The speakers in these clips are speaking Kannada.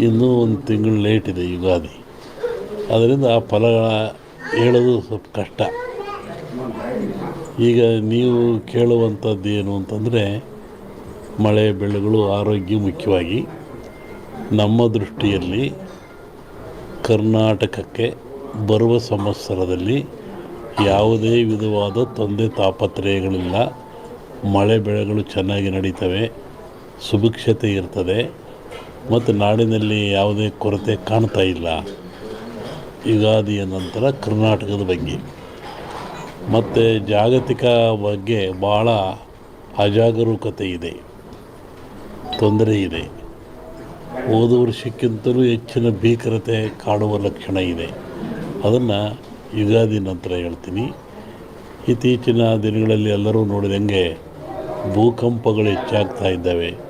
ಇನ್ನೂ ಒಂದು ತಿಂಗಳು ಲೇಟ್ ಇದೆ ಯುಗಾದಿ. ಅದರಿಂದ ಆ ಫಲಗಳ ಹೇಳೋದು ಸ್ವಲ್ಪ ಕಷ್ಟ. ಈಗ ನೀವು ಕೇಳುವಂಥದ್ದು ಏನು ಅಂತಂದರೆ, ಮಳೆ ಬೆಳೆಗಳು ಆರೋಗ್ಯ ಮುಖ್ಯವಾಗಿ. ನಮ್ಮ ದೃಷ್ಟಿಯಲ್ಲಿ ಕರ್ನಾಟಕಕ್ಕೆ ಬರುವ ಸಂವತ್ಸರದಲ್ಲಿ ಯಾವುದೇ ವಿಧವಾದ ತೊಂದರೆ ತಾಪತ್ರಯಗಳಿಲ್ಲ. ಮಳೆ ಬೆಳೆಗಳು ಚೆನ್ನಾಗಿ ನಡೀತವೆ. ಸುಭಿಕ್ಷತೆ ಇರ್ತದೆ. ಮತ್ತು ನಾಡಿನಲ್ಲಿ ಯಾವುದೇ ಕೊರತೆ ಕಾಣ್ತಾ ಇಲ್ಲ. ಯುಗಾದಿಯ ನಂತರ ಕರ್ನಾಟಕದ ಬಗ್ಗೆ. ಮತ್ತು ಜಾಗತಿಕ ಬಗ್ಗೆ ಭಾಳ ಅಜಾಗರೂಕತೆ ಇದೆ. ತೊಂದರೆ ಇದೆ. ಹೋದ ವರ್ಷಕ್ಕಿಂತಲೂ ಹೆಚ್ಚಿನ ಭೀಕರತೆ ಕಾಡುವ ಲಕ್ಷಣ ಇದೆ. ಅದನ್ನು ಯುಗಾದಿ ನಂತರ ಹೇಳ್ತೀನಿ. ಇತ್ತೀಚಿನ ದಿನಗಳಲ್ಲಿ ಎಲ್ಲರೂ ನೋಡಿದಂಗೆ ಭೂಕಂಪಗಳು ಹೆಚ್ಚಾಗ್ತಾ ಇದ್ದಾವೆ.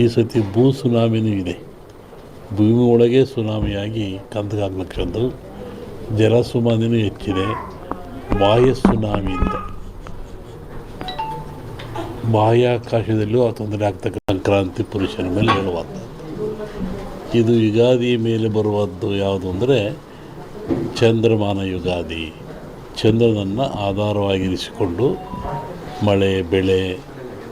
ಈ ಸತಿ ಭೂ ಸುನಾಮಿನೂ ಇದೆ. ಭೂಮಿ ಒಳಗೆ ಸುನಾಮಿಯಾಗಿ ಕಂದಗಾಗ್ಲಕ್ಕಂದು ಜಲ ಸುನಾಮಿನೂ ಹೆಚ್ಚಿದೆ. ಬಾಹ್ಯ ಸುನಾಮಿಯಿಂದ ಬಾಹ್ಯಾಕಾಶದಲ್ಲೂ ಆ ತೊಂದರೆ ಆಗ್ತಕ್ಕ ಸಂಕ್ರಾಂತಿ ಪುರುಷನ ಮೇಲೆ ಹೇಳುವಂಥದ್ದು. ಇದು ಯುಗಾದಿ ಮೇಲೆ ಬರುವದ್ದು ಯಾವುದು ಅಂದರೆ ಚಂದ್ರಮಾನ ಯುಗಾದಿ. ಚಂದ್ರನನ್ನು ಆಧಾರವಾಗಿರಿಸಿಕೊಂಡು ಮಳೆ, ಬೆಳೆ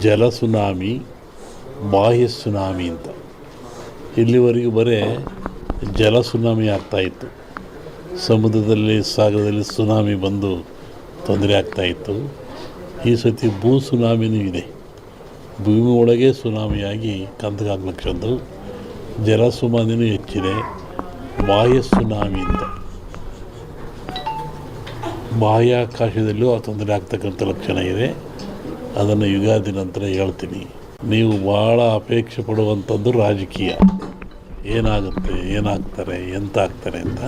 ಜಲ ಸುನಾಮಿ, ಬಾಹ್ಯ ಸುನಾಮಿ ಅಂತ. ಇಲ್ಲಿವರೆಗೂ ಬರೇ ಜಲ ಸುನಾಮಿ ಆಗ್ತಾಯಿತ್ತು ಸಮುದ್ರದಲ್ಲಿ, ಸಾಗರದಲ್ಲಿ ಸುನಾಮಿ ಬಂದು ತೊಂದರೆ ಆಗ್ತಾಯಿತ್ತು ಈ ಸತಿ ಭೂ ಸುನಾಮಿನೂ ಇದೆ. ಭೂಮಿ ಒಳಗೆ ಸುನಾಮಿಯಾಗಿ ಕಂದಗಾಗ್ಲಕ್ಕಂದು ಜಲ ಸುನಾಮಿನೂ ಹೆಚ್ಚಿದೆ. ಬಾಹ್ಯ ಸುನಾಮಿ ಅಂತ. ಬಾಹ್ಯಾಕಾಶದಲ್ಲೂ ಆ ತೊಂದರೆ ಆಗ್ತಕ್ಕಂಥ ಲಕ್ಷಣ ಇದೆ. ಅದನ್ನು ಯುಗಾದಿ ನಂತರ ಹೇಳ್ತೀನಿ. ನೀವು ಭಾಳ ಅಪೇಕ್ಷೆ ಪಡುವಂಥದ್ದು ರಾಜಕೀಯ. ಏನಾಗುತ್ತೆ, ಏನಾಗ್ತಾರೆ, ಎಂತಾಗ್ತಾರೆ ಅಂತ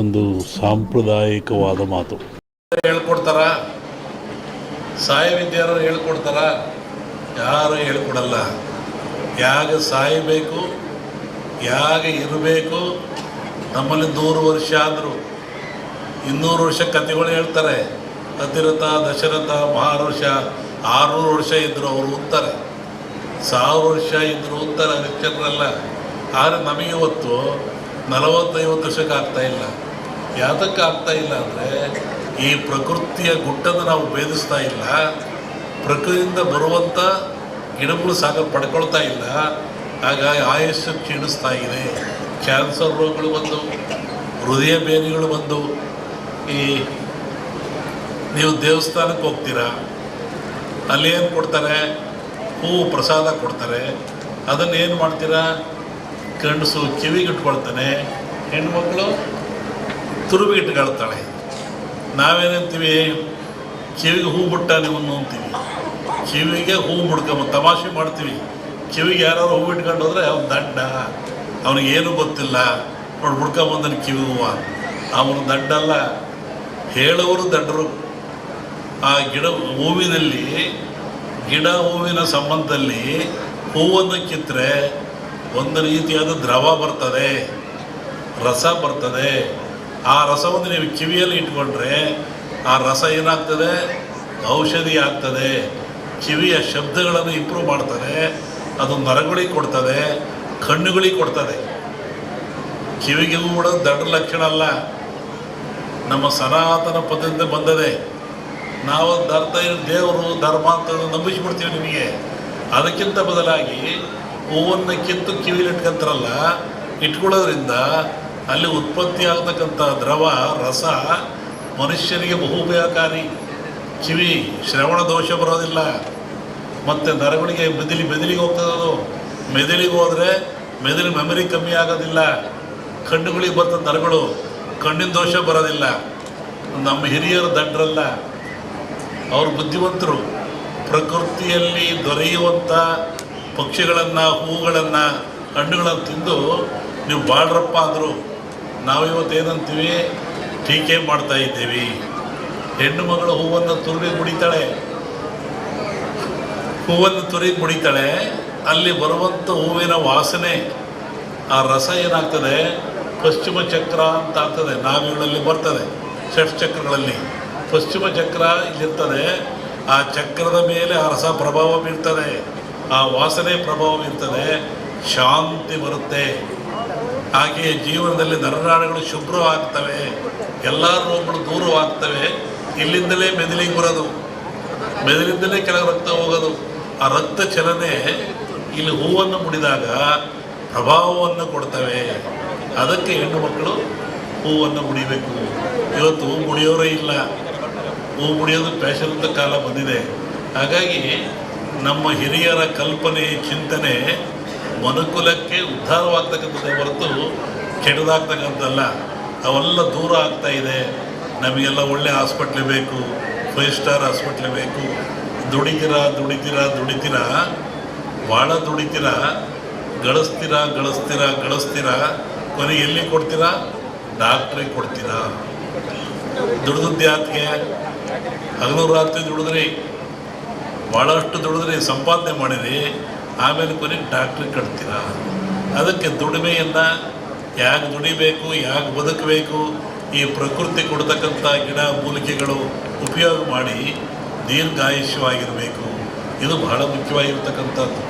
ಒಂದು ಸಾಂಪ್ರದಾಯಿಕವಾದ ಮಾತು. ಹೇಳ್ಕೊಡ್ತಾರ? ಸಾಯ ವಿದ್ಯಾರು ಹೇಳ್ಕೊಡ್ತಾರ? ಯಾರು ಹೇಳ್ಕೊಡಲ್ಲ. ಯಾಗ ಸಾಯಬೇಕು, ಯಾಗ ಇರಬೇಕು, ನಮ್ಮಲ್ಲಿ ನೂರು ವರ್ಷ ಆದರೂ. ಇನ್ನೂರು ವರ್ಷ ಕಥೆಗಳು ಹೇಳ್ತಾರೆ. ಅತಿರಥ ದಶರಥ ಮಹಾರುಷ ಆರುನೂರು ವರ್ಷ ಇದ್ದರು ಅವರು ಉತ್ತರ. ಸಾವಿರ ವರ್ಷ ಇದ್ದರು ಉತ್ತಾರೆ ಹರಿಶ್ಚಂದ್ರಲ್ಲ ಆದರೆ ನಮಗೆ ಇವತ್ತು ನಲವತ್ತೈವತ್ತು ವರ್ಷಕ್ಕೆ ಆಗ್ತಾ ಇಲ್ಲ. ಯಾತಕ್ಕೆ ಆಗ್ತಾ ಇಲ್ಲ ಅಂದರೆ ಈ ಪ್ರಕೃತಿಯ ಗುಟ್ಟನ್ನು ನಾವು ಭೇದಿಸ್ತಾ ಇಲ್ಲ. ಪ್ರಕೃತಿಯಿಂದ ಬರುವಂಥ ಗಿಡಗಳು ಸಾಗ ಪಡ್ಕೊಳ್ತಾ ಇಲ್ಲ. ಹಾಗಾಗಿ ಆಯಸ್ಸು ಕ್ಷೀಣಿಸ್ತಾ ಇದೆ. ಕ್ಯಾನ್ಸರ್ ರೋಗಗಳು ಬಂದವು, ಹೃದಯ ಬೇನೆಗಳು ಬಂದವು. ಈ ನೀವು ದೇವಸ್ಥಾನಕ್ಕೆ ಹೋಗ್ತೀರಾ? ಅಲ್ಲಿ ಏನು ಕೊಡ್ತಾರೆ? ಹೂವು ಪ್ರಸಾದ ಕೊಡ್ತಾರೆ. ಅದನ್ನು ಏನು ಮಾಡ್ತೀರಾ? ಗಂಡಸು ಕಿವಿಗಿಟ್ಕೊಳ್ತಾನೆ, ಹೆಣ್ಮಕ್ಳು ತುರುಬಿಗಿಟ್ಕೊಳ್ತಾಳೆ. ನಾವೇನಂತೀವಿ ಕಿವಿಗೆ ಹೂ ಬಿಟ್ಟ ನೀವು ಅಂತೀವಿ. ಕಿವಿಗೆ ಹೂ ಬಿಡ್ಕೊಂಬ ತಮಾಷೆ ಮಾಡ್ತೀವಿ. ಕಿವಿಗೆ ಯಾರು ಹೂ ಇಟ್ಕೊಂಡು ಹೋದ್ರೆ ಅವ್ನು ದಡ್ಡ ಅವನಿಗೆ ಏನೂ ಗೊತ್ತಿಲ್ಲ. ನೋಡಿ ಹುಡ್ಕೊಂಬಂದನು ಕಿವಿ ಹೂವ. ಅವನು ದಡ್ಡಲ್ಲ ಹೇಳೋರು ದಡ್ಡರು ಆ ಗಿಡ ಹೂವಿನಲ್ಲಿ, ಗಿಡ ಹೂವಿನ ಸಂಬಂಧದಲ್ಲಿ ಹೂವನ್ನು ಕಿತ್ತರೆ ಒಂದು ರೀತಿಯಾದ ದ್ರವ ಬರ್ತದೆ, ರಸ ಬರ್ತದೆ. ಆ ರಸವನ್ನು ನೀವು ಕಿವಿಯಲ್ಲಿ ಇಟ್ಕೊಂಡ್ರೆ ಆ ರಸ ಏನಾಗ್ತದೆ? ಔಷಧಿ ಆಗ್ತದೆ. ಕಿವಿಯ ಶಬ್ದಗಳನ್ನು ಇಂಪ್ರೂವ್ ಮಾಡ್ತದೆ. ಅದು ನರಗಳಿಗೆ ಕೊಡ್ತದೆ, ಕಣ್ಣುಗಳಿಗೆ ಕೊಡ್ತದೆ. ಕಿವಿಗೆ ಕೂಡ ದೊಡ್ಡ ಲಕ್ಷಣ ಅಲ್ಲ. ನಮ್ಮ ಸನಾತನ ಪದ್ಧತಿಯಿಂದ ಬಂದದೆ. ನಾವು ಧರ್ತ ದೇವರು ಧರ್ಮ ಅಂತ ನಂಬಿಸ್ಬಿಡ್ತೀವಿ ನಿಮಗೆ. ಅದಕ್ಕಿಂತ ಬದಲಾಗಿ ಹೂವನ್ನು ಕಿತ್ತು ಕಿವಿಲಿ ಇಟ್ಕೊಂತಾರಲ್ಲ, ಇಟ್ಕೊಳ್ಳೋದ್ರಿಂದ ಅಲ್ಲಿ ಉತ್ಪತ್ತಿ ಆಗ್ತಕ್ಕಂಥ ದ್ರವ, ರಸ ಮನುಷ್ಯನಿಗೆ ಬಹು ಉಪಯೋಗಕಾರಿ ಕಿವಿ, ಶ್ರವಣ ದೋಷ ಬರೋದಿಲ್ಲ. ಮತ್ತು ನರಗಳಿಗೆ ಮೆದುಳಿ, ಮೆದುಳಿಗೆ ಹೋಗ್ತದೆ ಅದು ಮೆದುಳಿಗೆ ಹೋದರೆ ಮೆದುಳು ಮೆಮರಿ ಕಮ್ಮಿ ಆಗೋದಿಲ್ಲ. ಕಣ್ಣುಗಳಿಗೆ ಬರ್ತದೆ ನರಗಳು ಕಣ್ಣಿನ ದೋಷ ಬರೋದಿಲ್ಲ. ನಮ್ಮ ಹಿರಿಯರು ದಡ್ರಲ್ಲ. ಅವರು ಬುದ್ಧಿವಂತರು. ಪ್ರಕೃತಿಯಲ್ಲಿ ದೊರೆಯುವಂಥ ಪಕ್ಷಿಗಳನ್ನು, ಹೂಗಳನ್ನು, ಹಣ್ಣುಗಳನ್ನು ತಿಂದು ನೀವು ಬಾಳ್ರಪ್ಪ ನಾವಿವತ್ತು ಏನಂತೀವಿ? ಟೀಕೆ ಮಾಡ್ತಾ ಇದ್ದೀವಿ. ಹೆಣ್ಣು ಮಗಳು ಹೂವನ್ನು ತುರುಗಿ ಮುಡಿತಾಳೆ. ಹೂವನ್ನು ತುರಿ ಮುಡಿತಾಳೆ. ಅಲ್ಲಿ ಬರುವಂಥ ಹೂವಿನ ವಾಸನೆ, ಆ ರಸ ಏನಾಗ್ತದೆ? ಪಶ್ಚಿಮ ಚಕ್ರ ಅಂತ ಆಗ್ತದೆ. ನಾವಿಗಳಲ್ಲಿ ಬರ್ತದೆ ಷಟ್ ಚಕ್ರಗಳಲ್ಲಿ ಪಶ್ಚಿಮ ಚಕ್ರ ಇಲ್ಲಿರ್ತದೆ ಆ ಚಕ್ರದ ಮೇಲೆ ಆ ರಸ ಪ್ರಭಾವ ಬೀರ್ತದೆ ಆ ವಾಸನೆ ಪ್ರಭಾವ ಬೀರ್ತದೆ ಶಾಂತಿ ಬರುತ್ತೆ. ಹಾಗೆಯೇ ಜೀವನದಲ್ಲಿ ನರನಾಡುಗಳು ಶುಭ್ರವಾಗ್ತವೆ ಎಲ್ಲ ರೋಗಗಳು ದೂರವಾಗ್ತವೆ ಇಲ್ಲಿಂದಲೇ ಮೆದುಳಿಗೆ ಬರೋದು, ಮೆದುಳಿಂದಲೇ ಕೆಳಗೆ ರಕ್ತ ಹೋಗೋದು. ಆ ರಕ್ತ ಚಲನೆ ಇಲ್ಲಿ ಹೂವನ್ನು ಮುಡಿದಾಗ ಪ್ರಭಾವವನ್ನು ಕೊಡ್ತವೆ. ಅದಕ್ಕೆ ಹೆಣ್ಣು ಮಕ್ಕಳು ಹೂವನ್ನು ಮುಡಿಬೇಕು. ಇವತ್ತು ಹೂ ಮುಡಿಯೋರೇ ಇಲ್ಲ. ಹೂ ಮುಡಿಯೋದು ಫ್ಯಾಷನ್ ಅಂತ ಕಾಲ ಬಂದಿದೆ. ಹಾಗಾಗಿ ನಮ್ಮ ಹಿರಿಯರ ಕಲ್ಪನೆ, ಚಿಂತನೆ ಮನುಕುಲಕ್ಕೆ ಉದ್ಧಾರವಾಗ್ತಕ್ಕಂಥದ್ದೇ ಹೊರತು ಕೆಟ್ಟದಾಗ್ತಕ್ಕಂಥದ್ದಲ್ಲ ಅವೆಲ್ಲ ದೂರ ಆಗ್ತಾ ಇದೆ. ನಮಗೆಲ್ಲ ಒಳ್ಳೆ ಹಾಸ್ಪಿಟ್ಲ್ ಬೇಕು, ಫೈವ್ ಸ್ಟಾರ್ ಹಾಸ್ಪಿಟ್ಲ್ ಬೇಕು. ದುಡಿತೀರಾ ದುಡಿತೀರಾ ದುಡಿತೀರಾ, ಭಾಳ ದುಡಿತೀರಾ, ಗಳಿಸ್ತೀರಾ ಗಳಿಸ್ತೀರಾ ಗಳಿಸ್ತೀರಾ. ಕೊನೆಗೆ ಎಲ್ಲಿ ಕೊಡ್ತೀರಾ? ಡಾಕ್ಟ್ರಿಗೆ ಕೊಡ್ತೀರಾ. ದುಡ್ದದ್ದು ಯಾಕೆ ಹಗಲು ರಾತ್ರಿ ದುಡಿದ್ರಿ ಭಾಳಷ್ಟು ದುಡಿದ್ರಿ ಸಂಪಾದನೆ ಮಾಡಿರಿ, ಆಮೇಲೆ ಕೊನೆಗೆ ಡಾಕ್ಟ್ರಿಗೆ ಕಟ್ತೀರ? ಅದಕ್ಕೆ ದುಡಿಮೆಯನ್ನು ಯಾಕೆ ದುಡಿಬೇಕು, ಯಾಕೆ ಬದುಕಬೇಕು, ಈ ಪ್ರಕೃತಿ ಕೊಡ್ತಕ್ಕಂಥ ಗಿಡ ಮೂಲಿಕೆಗಳು ಉಪಯೋಗ ಮಾಡಿ ದೀರ್ಘಾಯುಷ್ಯವಾಗಿರಬೇಕು. ಇದು ಬಹಳ ಮುಖ್ಯವಾಗಿರ್ತಕ್ಕಂಥದ್ದು.